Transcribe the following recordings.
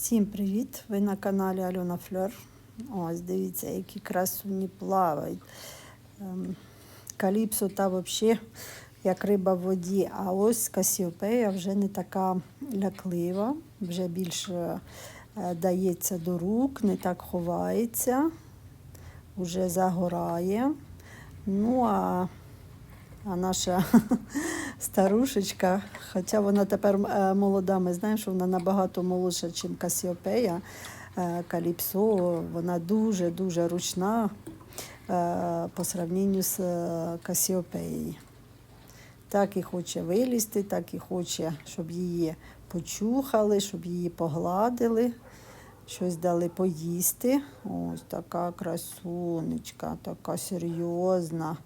Всім привіт! Ви на каналі Альона Флер. Ось дивіться, які красуні плавають. Ем, Каліпсо та взагалі як риба в воді. А ось Касіопея вже не така ляклива, вже більше дається до рук, не так ховається, вже загорає. Ну а а наша старушечка, хоча вона тепер е, молода, ми знаємо, що вона набагато молодша, ніж Касіопея. Е, Каліпсо, вона дуже-дуже ручна е, по сравненню з Касіопеєю. Так і хоче вилізти, так і хоче, щоб її почухали, щоб її погладили, щось дали поїсти. Ось така красунечка, така серйозна.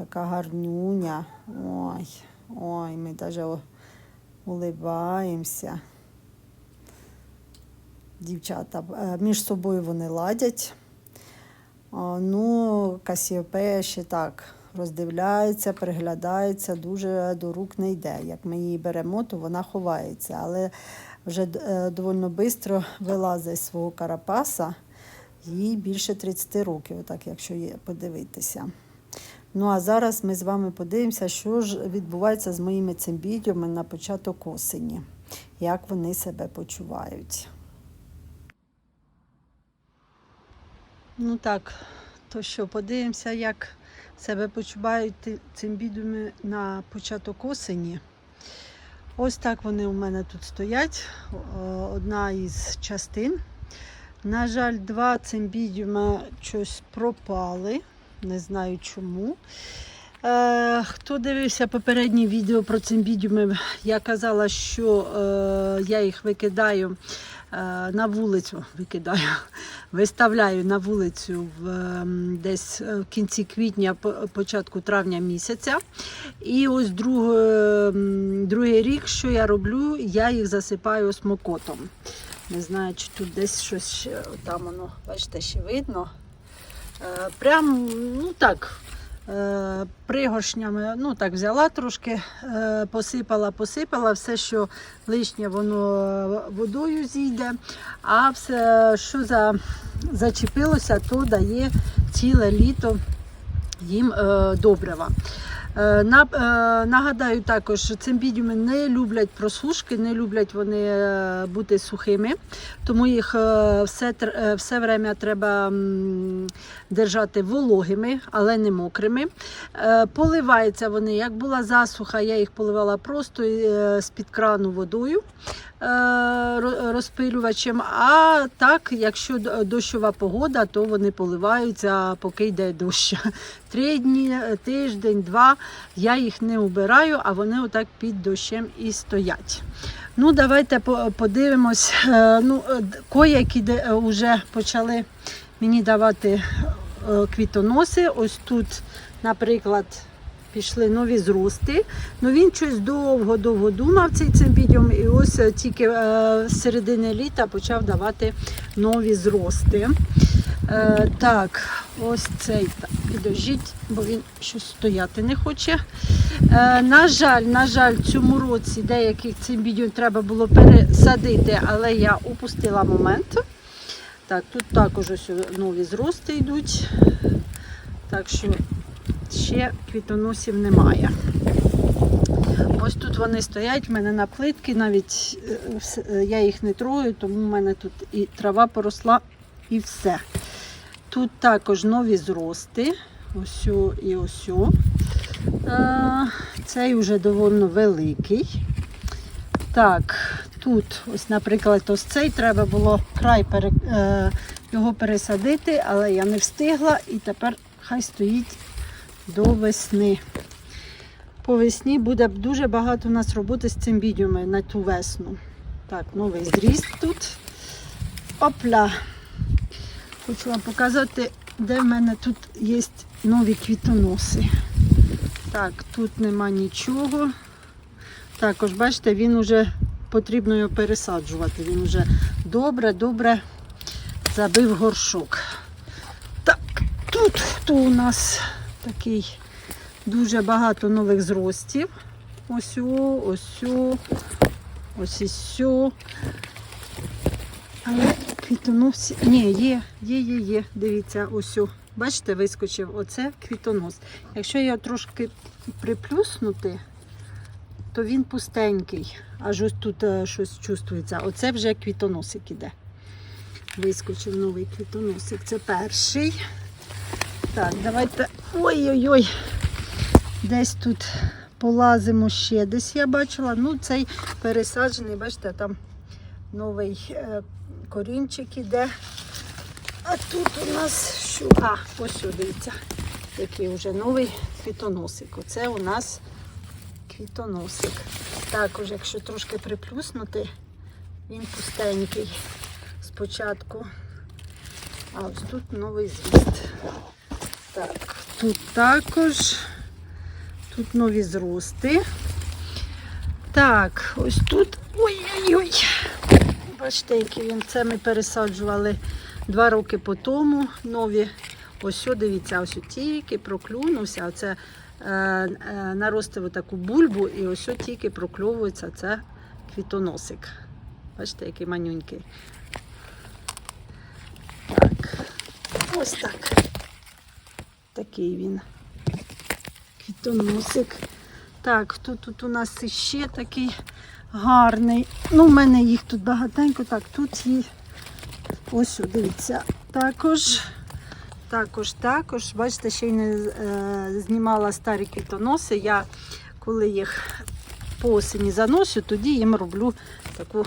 Така гарнюня. Ой, ой, ми навіть улибаємося. Дівчата е, між собою вони ладять. Ну, Касіопея ще так роздивляється, приглядається, дуже до рук не йде. Як ми її беремо, то вона ховається. Але вже е, доволі швидко вилазить з свого карапаса. Їй більше 30 років, так якщо подивитися. Ну а зараз ми з вами подивимося, що ж відбувається з моїми цимбідіями на початок осені, як вони себе почувають. Ну так, то що, подивимося, як себе почувають цимбідіуми на початок осені. Ось так вони у мене тут стоять. Одна із частин. На жаль, два цимбідіума щось пропали. Не знаю чому. Е, хто дивився попереднє відео про цимбідіуми, я казала, що е, я їх викидаю е, на вулицю, викидаю, виставляю на вулицю в, е, десь в кінці квітня, початку травня місяця. І ось друг, е, другий рік, що я роблю, я їх засипаю осмокотом. Не знаю, чи тут десь щось там воно, бачите, ще видно. Е, Прям, ну так, е, пригоршнями, ну так, взяла трошки, е, посипала, посипала, все, що лишнє, воно водою зійде, а все, що за, зачепилося, то дає ціле літо їм добрива. На, Нагадаю також, що цимбідіуми не люблять просушки, не люблять вони бути сухими, тому їх все все время треба держати вологими, але не мокрими. Поливаються вони, як була засуха, я їх поливала просто з-під крану водою розпилювачем. А так, якщо дощова погода, то вони поливаються, поки йде дощ. Три дні, тиждень, два. Я їх не убираю, а вони отак під дощем і стоять. Ну, Давайте подивимось. Ну, Коякі вже почали мені давати квітоноси. Ось тут, наприклад, пішли нові зрости. Ну Він щось довго-довго думав цей цимбідіум, і ось тільки з середини літа почав давати нові зрости. Е, так, ось цей так, підожіть, бо він щось стояти не хоче. Е, на жаль, на жаль, в цьому році деяких цимбідіум треба було пересадити, але я упустила момент. Так, тут також ось нові зрости йдуть. Так що ще квітоносів немає. Ось тут вони стоять, в мене на плитки, навіть я їх не трою, тому в мене тут і трава поросла, і все. Тут також нові зрости. Ось і ось. Цей вже доволі великий. Так, тут, ось, наприклад, ось цей треба було край пере, е, його пересадити, але я не встигла і тепер хай стоїть до весни. По весні буде дуже багато у нас роботи з цим бідіуми на ту весну. Так, новий зріст тут. Опля! Хочу вам показати, де в мене тут є нові квітоноси. Так, тут нема нічого. Також, бачите, він вже потрібно його пересаджувати. Він вже добре-добре забив горшок. Так, тут хто у нас такий дуже багато нових зростів. Ось, ось, ось сьо. Але квітонос. Ні, є, є, є, є. Дивіться, ось. Бачите, вискочив. Оце квітонос. Якщо його трошки приплюснути, то він пустенький. Аж ось тут е, щось чувствується. Оце вже квітоносик іде. Вискочив новий квітоносик. Це перший. Так, давайте. Ой-ой-ой. Десь тут полазимо ще десь я бачила. Ну, цей пересаджений, бачите, там новий е, корінчик іде. А тут у нас що? А, ось дивіться, який вже новий квітоносик. Оце у нас квітоносик. Також, якщо трошки приплюснути, він пустенький спочатку. А ось тут новий зріст. Так, тут також. Тут нові зрости. Так, ось тут. Ой-ой-ой. Бачите, який він. Це ми пересаджували два роки по тому. Нові. Ось що, дивіться, ось тільки проклюнувся. Оце е, е, наростив таку бульбу і ось що тільки прокльовується це квітоносик. Бачите, який манюнький. Так. Ось так. Такий він. Квітоносик. Так, хто тут у нас іще такий гарний. Ну, в мене їх тут багатенько. Так, тут є. Ось, дивіться. Також, також, також. Бачите, ще й не е, знімала старі квітоноси. Я коли їх по осені заношу, тоді їм роблю таку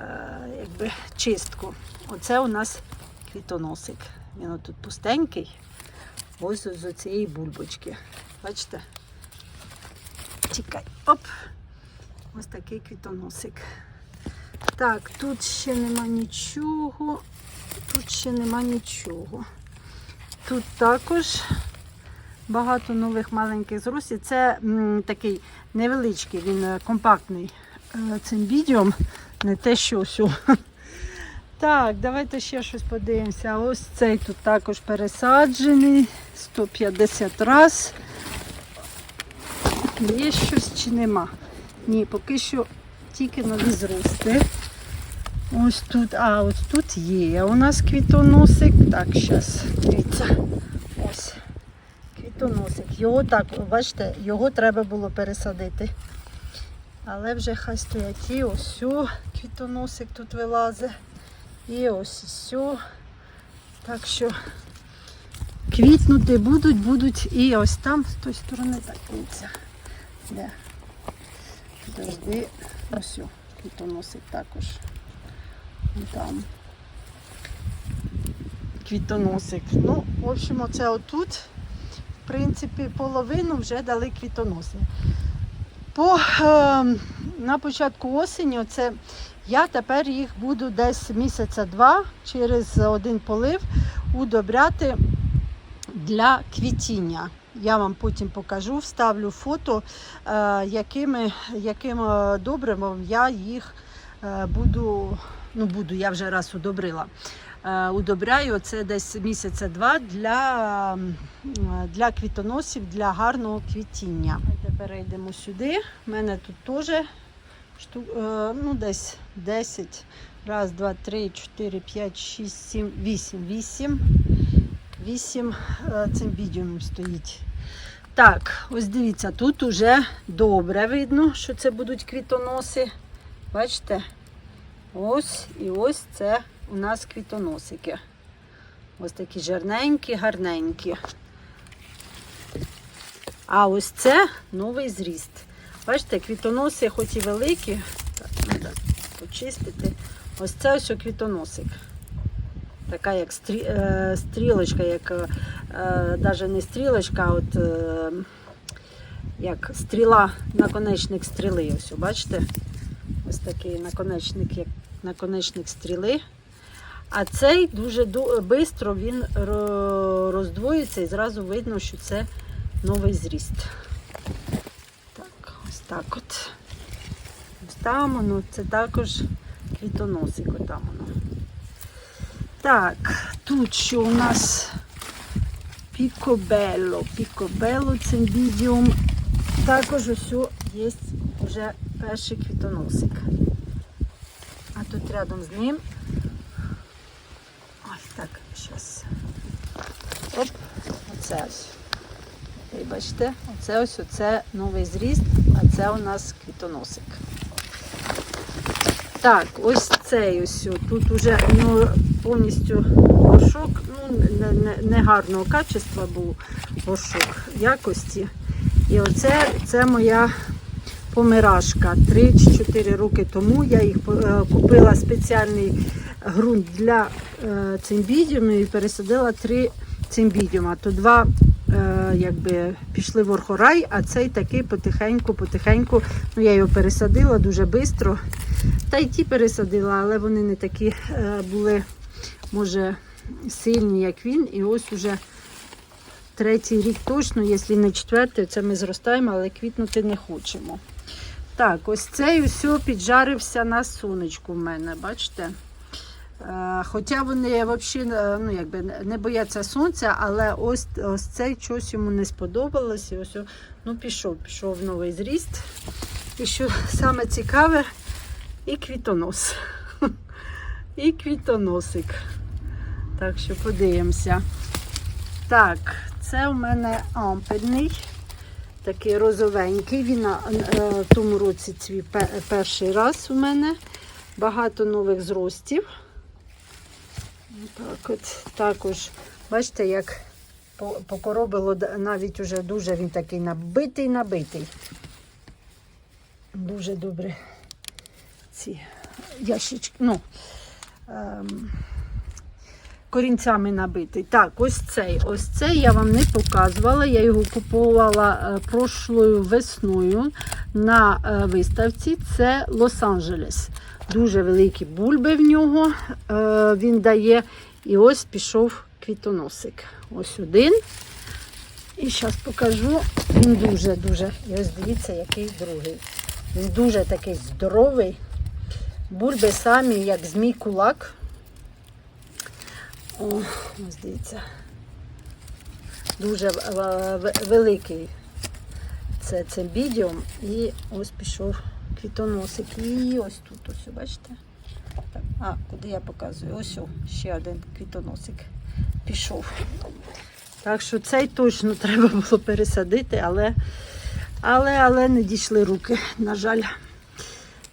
е, якби, чистку. Оце у нас квітоносик. Він тут пустенький. Ось з цієї бульбочки. Бачите? Чекай. Оп! Ось такий квітоносик. Так, тут ще нема нічого. Тут ще нема нічого. Тут також багато нових маленьких зростів. Це м, такий невеличкий, він е, компактний е, цим відео, не те, що все. Так, давайте ще щось подивимося. Ось цей тут також пересаджений. 150 раз. Є щось чи нема? Ні, поки що тільки нові зрости. Ось тут, а ось тут є у нас квітоносик. Так, зараз, дивіться. Ось. Квітоносик. Його так, бачите, його треба було пересадити. Але вже хай стоять. І ось квітоносик тут вилазить. І ось все. Так що квітнути будуть, будуть. І ось там з тої сторони так дивіться. Де? Завжди ось квітоносик також. Там. Квітоносик. Ну, в общем, оце отут, в принципі, половину вже дали квітоноси. По, е, на початку осені оце я тепер їх буду десь місяця два через один полив удобряти для квітіння. Я вам потім покажу, вставлю фото, е, якими, яким добривом я їх е, буду, ну буду, я вже раз удобрила. Е, Удобряю це десь місяця два для, для квітоносів, для гарного квітіння. Перейдемо сюди. У мене тут теж ну, десь 10. Раз, два, три, чотири, п'ять, шість, сім, вісім. Вісім. Вісім цим відео стоїть. Так, ось дивіться, тут уже добре видно, що це будуть квітоноси. Бачите? Ось і ось це у нас квітоносики. Ось такі жирненькі, гарненькі. А ось це новий зріст. Бачите, квітоноси, хоч і великі, так, треба почистити. Ось це ось квітоносик. Така як е, стрілочка, як е, навіть не стрілочка, а от е, як стріла, наконечник стріли. Ось, бачите? Ось такий наконечник, як наконечник стріли. А цей дуже швидко він ро- роздвоюється і зразу видно, що це новий зріст. Так, ось так от. Ось там воно, це також квітоносик, отам воно. Так, тут що у нас пікобело. Пікобело цим відео. Також ось є вже перший квітоносик. А тут рядом з ним. Ось так, зараз. Оп, оце ось. І бачите, оце ось оце новий зріст, а це у нас квітоносик. Так, ось цей ось. Тут уже ну, повністю горшок, ну, не, не, не качества був горшок якості. І оце це моя помиражка. 3 чи 4 роки тому я їх е, купила спеціальний ґрунт для е, цимбідіумів і пересадила три цимбідіума. То два е, якби, пішли в орхорай, а цей такий потихеньку, потихеньку. Ну, я його пересадила дуже швидко. Та й ті пересадила, але вони не такі були, може, сильні, як він. І ось уже третій рік точно, якщо не четвертий, це ми зростаємо, але квітнути не хочемо. Так, ось цей усе піджарився на сонечку в мене, бачите? Е, Хоча вони взагалі ну, якби, не бояться сонця, але ось, ось цей щось йому не сподобалось. Ось, ну, пішов, пішов в новий зріст. І що саме цікаве, і квітонос. І квітоносик. Так що подивимося. Так, це у мене ампельний, такий розовенький. Він на- е, в тому році цвів перший раз у мене. Багато нових зростів. Так от, також, бачите, як по- покоробило навіть уже дуже він такий набитий, набитий. Дуже добре ці ящички, ну, корінцями набитий. Так, ось цей. Ось цей я вам не показувала. Я його купувала е, прошлою весною на е, виставці. Це Лос-Анджелес. Дуже великі бульби в нього. Е, він дає. І ось пішов квітоносик. Ось один. І зараз покажу. Він дуже-дуже. І ось дивіться, який другий. Він дуже такий здоровий. Бульби самі, як змій кулак. О, ось. Дуже великий це цимбідіум. І ось пішов квітоносик. І ось тут, ось, бачите? А, куди я показую? Ось ще один квітоносик пішов. Так що цей точно треба було пересадити, але, але, але не дійшли руки, на жаль.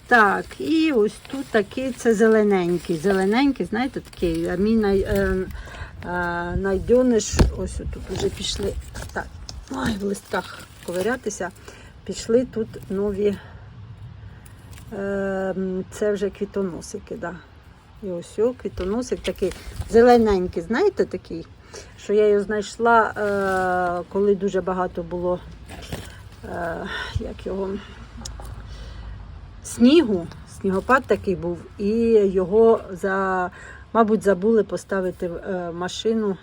Так, і ось тут такий це зелененький. Зелененький, знаєте, такий. А мій най, е, е, найдьониш, ось тут вже пішли. Так, ой, в листках ковирятися. Пішли тут нові. Е, це вже квітоносики, да. І ось о, квітоносик такий зелененький, знаєте, такий, що я його знайшла, е, коли дуже багато було е, як його, снігу. Снігопад такий був, і його за, мабуть, забули поставити в е, машину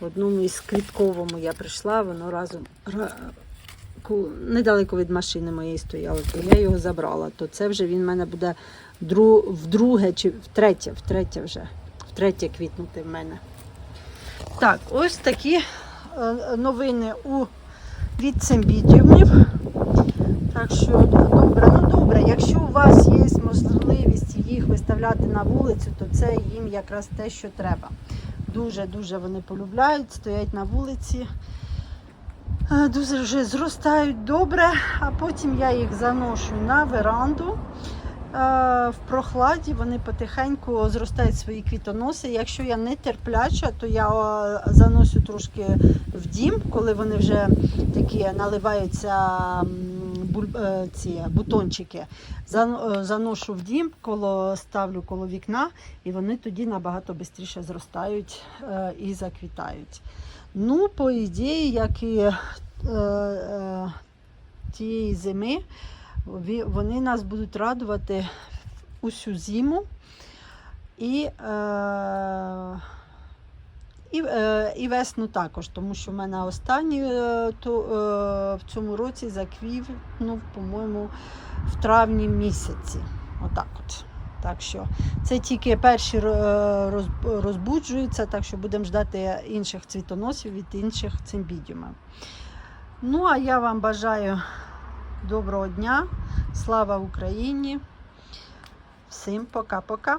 в одному із квітковому. Я прийшла, воно разом недалеко від машини моєї стояло, то я його забрала. То це вже він в мене буде дру, вдруге чи втретє, втретє вже, втретє квітнути в мене. Так, ось такі е, новини у від цимбідіумів. Так що добре, ну добре, якщо у вас є можливість їх виставляти на вулицю, то це їм якраз те, що треба. Дуже-дуже вони полюбляють, стоять на вулиці. Е, Дуже вже зростають добре, а потім я їх заношу на веранду. Е, В прохладі вони потихеньку зростають свої квітоноси. Якщо я не терпляча, то я е, заношу трошки в дім, коли вони вже такі наливаються ці бутончики. Е, Заношу в дім, коло ставлю коло вікна, і вони тоді набагато швидше зростають е, і заквітають. Ну, по ідеї, як і е, е, тієї зими, вони нас будуть радувати усю зиму. І, е, і, е, і весну також, тому що в мене останній е, то, е, в цьому році заквітнув, по-моєму, в травні місяці. Отак от. Так що це тільки перші розбуджуються, так що будемо ждати інших цвітоносів від інших цимбідіумів. Ну, а я вам бажаю доброго дня, слава Україні! Всім пока-пока.